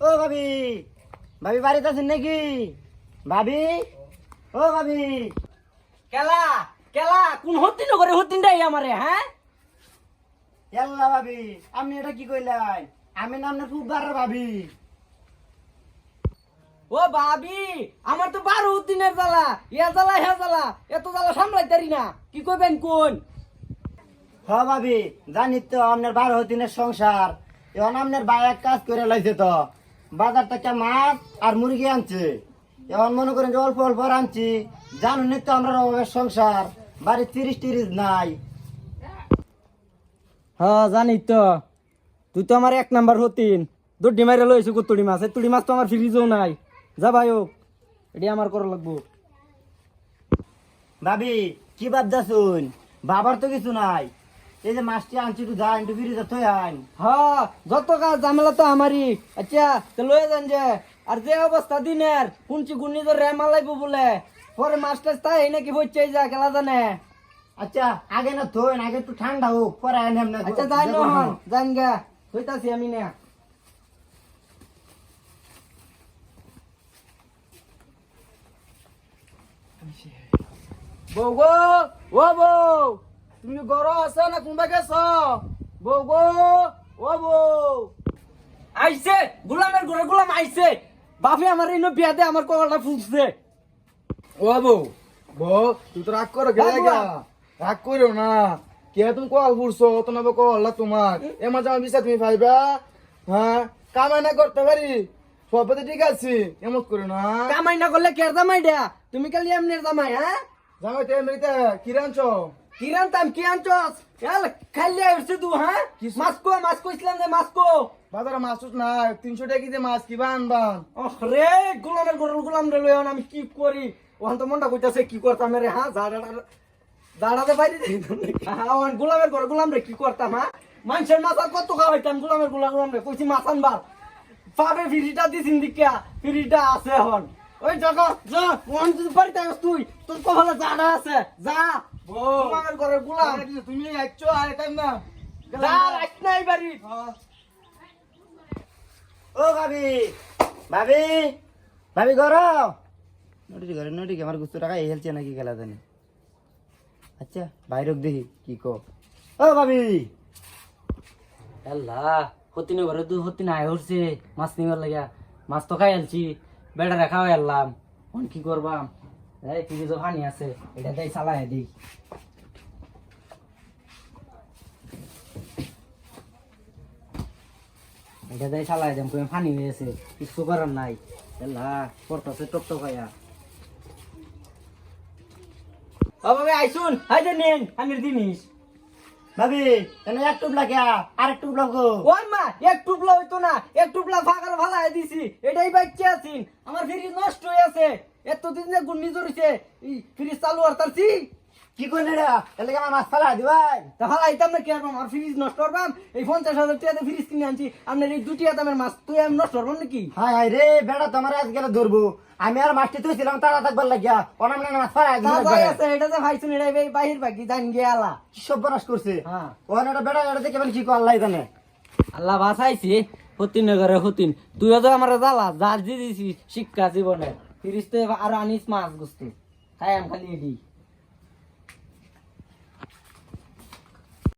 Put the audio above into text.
ও ভাবি ভাবি বাড়িতে আছেন নাকি? ভাবি ও ভাবি। কেলা কেলা কোন হতিন করে হতিনটাই আমারে হ্যাঁ? এল্লা ভাবি আপনি এটা কি কইলেন? আমি না খুব বার ভাবি। ও ভাবি আমার তো বারো হতিনের জ্বালা ইয়া জ্বালা হ্যা জ্বালা এত জ্বালা সামলাইতারি না কি কইবেন কোন? হ ভাবি জানি তো আপনার বারো দিনের সংসার এখন আপনার ভাই এক কাজ করে লাইছে তো। বাজার থেকে মাছ আর মুরগি আনছে। এখন মনে করেন যে অল্প অল্প আনছি। জানুন তো আমরা অভাবের সংসার। বাড়ি তিরিশ তিরিশ নাই। হ্যাঁ জানি তো। তুই তো আমার এক নাম্বার হতিন। দুটি মাইরে লইছি কুতুড়ি মাছ? এই তুড়ি মাছ তো আমার ফ্রিজও নাই। যা ভাই হোক এটি আমার করা লাগবো। ভাবি কি ভাবদা শুন বাবার তো কিছু নাই। এই যে মাছটি আনছি একটু যা একটু ফিরিতে থই আন হ্যাঁ যত কাজ ঝামেলা তো আমারই। আচ্ছা তো লয়ে যান যে। আর যে অবস্থা দিনের শুনছি গুন্নি তো রেমা লাগবো বলে। পরে তাই নাকি হচ্ছে যা খেলা জানে। আচ্ছা আগে না থই আগে একটু ঠান্ডা হোক পরে আন এমনি আচ্ছা যাই নহন যান গা। হইতাছি আমি না। বউ গো ও বউ। তুমি ঘর আছো না কোনবা গেছ? বউ গো ও বউ। আইছে গোলামের ঘরে গোলাম আইছে। বাপে আমার এই বিয়া দে আমার কলটা ফুলছে ও বউ বউ তুই তো রাগ করো বাবু। রাগ করো না। কে তুমি কল ফুরছো তো না কল তোমার। এ মাঝে আমার বিচার তুমি ভাইবা হ্যাঁ কামাই না করতে পারি। সবাই ঠিক আছে। এমন করো না। কামাই না করলে কের জামাই দেয়া? তুমি কালি এমনের জামাই হ্যাঁ? জামাই তে মেরিতে কি রাঞ্চ কিরান তাম কি আনছস? এল খাইলে আসছে তুই হ্যাঁ? মাসকো মাসকো ইসলাম দে মাসকো বাজারে মাছ না তিনশো টাকা কেজি মাছ কিবা আনবান? রে গোলামের গরল গোলাম রে লই আমি কি করি? ওখান তো মনটা কইতাছে কি করতাম রে হ্যাঁ? জাড়া জাড়াতে বাইরে হ্যাঁ গোলামের ঘর গোলাম রে কি করতাম হ্যাঁ? মানুষের মাথা কত খাওয়াইতাম গোলামের গোলাম গোলাম রে? কইছি মাছ আনবার। পাবে ফিরিটা দিছিন দিকা ফিরিটা আছে এখন। ওই জায়গা যা ওখান তুই বাড়িতে তুই তোর কপালে জাড়া আছে যা। গোলাম। তুমি একশো আর এটাই না? যা রাখ নাই বাড়ি। ও ভাবি ভাবি ভাবি ঘর ঘরে আমার গুস্ত টাকা হেলছে নাকি খেলা জানি। আচ্ছা বাইরক দেখি কি কো। ও ভাবি। আল্লাহ হতিনে ঘরে তুই হতিনে আয় মাছ নিবার লাগা মাছ তো খাই আলছি বেড়া রেখা হয়ে এখন কি করবাম? এই ফ্রিজও পানি আছে। এটা এটা দেম তুমি কিছু করার নাই। পড়তাছে টপ টপ আইসুন। হাই জিনিস। ভাবি, এনে এক টুপ লাগে আর এক টুপ লাগো ওই মা, এক টুপলা হইতো না। এক টুপলা ফাঁকার ভালাই দিছি। এটাই বাচ্চা আছিন। আমার ফ্রিজ নষ্ট হয়ে আছে এতদিন যে গুন্নি ধরেছে ফ্রিজ চালু আর তারছি। কি করলে রে? আমার মাছ ফেলা দিবাই তা হালাইতাম না কি আর আমার ফ্রিজ নষ্ট করবাম। এই পঞ্চাশ হাজার টাকাতে ফ্রিজ কিনে আনছি। আপনার এই দুটি মাছ তুই আমি নষ্ট করবাম নাকি? হাই হাই রে বেড়া তোমার আজ গেলে ধরবো। আমি আর মাছটি তুইছিলাম তারা থাকবার লাগিয়া। অনাম না মাছ ফেলা আছে এটা যে ভাইছুন এটা এই বাহির বাকি জান গেলা কি সব বনাস করছে? হ্যাঁ। ওখানে একটা বেড়া এটা দেখে কি কো আল্লাহ জানে। আল্লাহ বাসাইছি হতিন নগরে হতিন তুইও তো আমার জ্বালা যার দি দিছি শিক্ষা জীবনে। ফিরিস তো আর আনিস মাছ গুস্তি খাই আমি খালি এডি